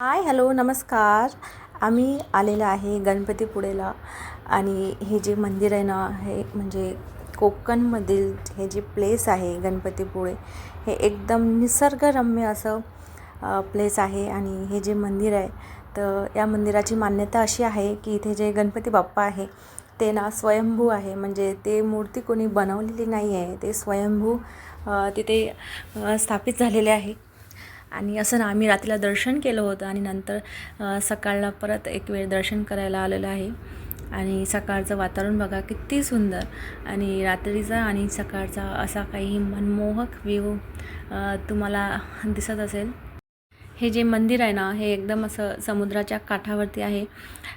Hi hello नमस्कार. आम्ही आलेलो आहे गणपतीपुळेला आणि हे जे मंदिर आहे ना हे म्हणजे कोकणमधील हे जे प्लेस आहे गणपतीपुळे हे एकदम निसर्गरम्य असं प्लेस आहे. आणि हे जे मंदिर आहे तर या मंदिराची मान्यता अशी आहे की इथे जे गणपती बाप्पा आहे ते ना स्वयंभू आहे. म्हणजे ते मूर्ती कोणी बनवलेली नाही आहे ते स्वयंभू तिथे स्थापित झालेले आहे. आणि असं ना आम्ही रात्रीला दर्शन केलं होतं आणि नंतर सकाळला परत एक वेळ दर्शन करायला आलेलं आहे. आणि सकाळचं वातावरण बघा किती सुंदर. आणि रात्रीचा आणि सकाळचा असा काही मनमोहक व्ह्यू तुम्हाला दिसत असेल. हे जे मंदिर आहे ना हे एकदम असं समुद्राच्या काठावरती आहे.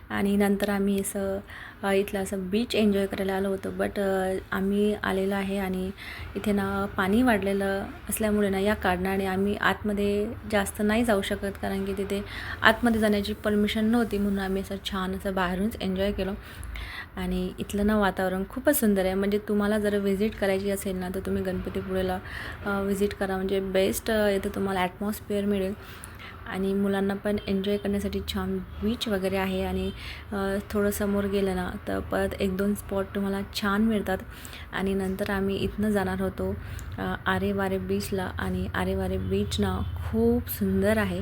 आणि नंतर आम्ही असं इथलं असं बीच एन्जॉय करायला आलो होतो. बट आम्ही आलेलो आहे आणि इथे ना पाणी वाढलेलं असल्यामुळे ना या कारणाने आम्ही आतमध्ये जास्त नाही जाऊ शकत. कारण की तिथे आतमध्ये जाण्याची परमिशन नव्हती म्हणून आम्ही असं छान असं बाहेरूनच एन्जॉय केलं. आणि इथलं ना वातावरण खूपच सुंदर आहे. म्हणजे तुम्हाला जर व्हिजिट करायची असेल ना तर तुम्ही गणपतीपुळेला व्हिजिट करा. म्हणजे बेस्ट इथं तुम्हाला ॲटमॉस्फिअर मिळेल. आणि मुलांना पण एन्जॉय करण्यासाठी छान बीच वगैरे आहे आणि थोडं समोर गेलं ना तर परत एक दोन स्पॉट तुम्हाला छान मिळतात. आणि नंतर आम्ही इथनं जाणार होतो आरेवारे आरे वारे बीचला आणि आरे वारे बीच ना खूप सुंदर आहे.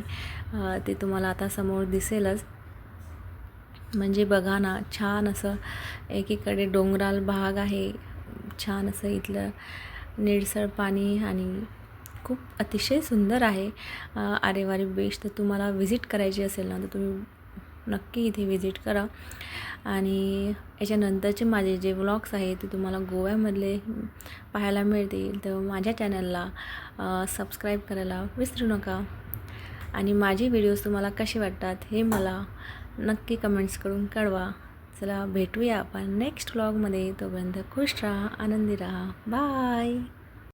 ते तुम्हाला आता समोर दिसेलच. म्हणजे बघा ना छान असं एकीकडे डोंगराळ भाग आहे. छान असं इथलं निळसर पाणी आणि खूप अतिशय सुंदर आहे. आरेवारी बीच तर तुम्हाला व्हिजिट करायची असेल ना तर तुम्ही नक्की इथे व्हिजिट करा. आणि याच्यानंतरचे माझे जे व्लॉग्स आहेत ते तुम्हाला गोव्यामधले पाहायला मिळतील. तर माझ्या चॅनलला सबस्क्राईब करायला विसरू नका. आणि माझे व्हिडिओज तुम्हाला कसे वाटतात हे मला नक्की कमेंट्स करून कळवा. चला भेटूया आपण नेक्स्ट व्लॉगमध्ये तोपर्यंत खुश राहा आनंदी राहा. बाय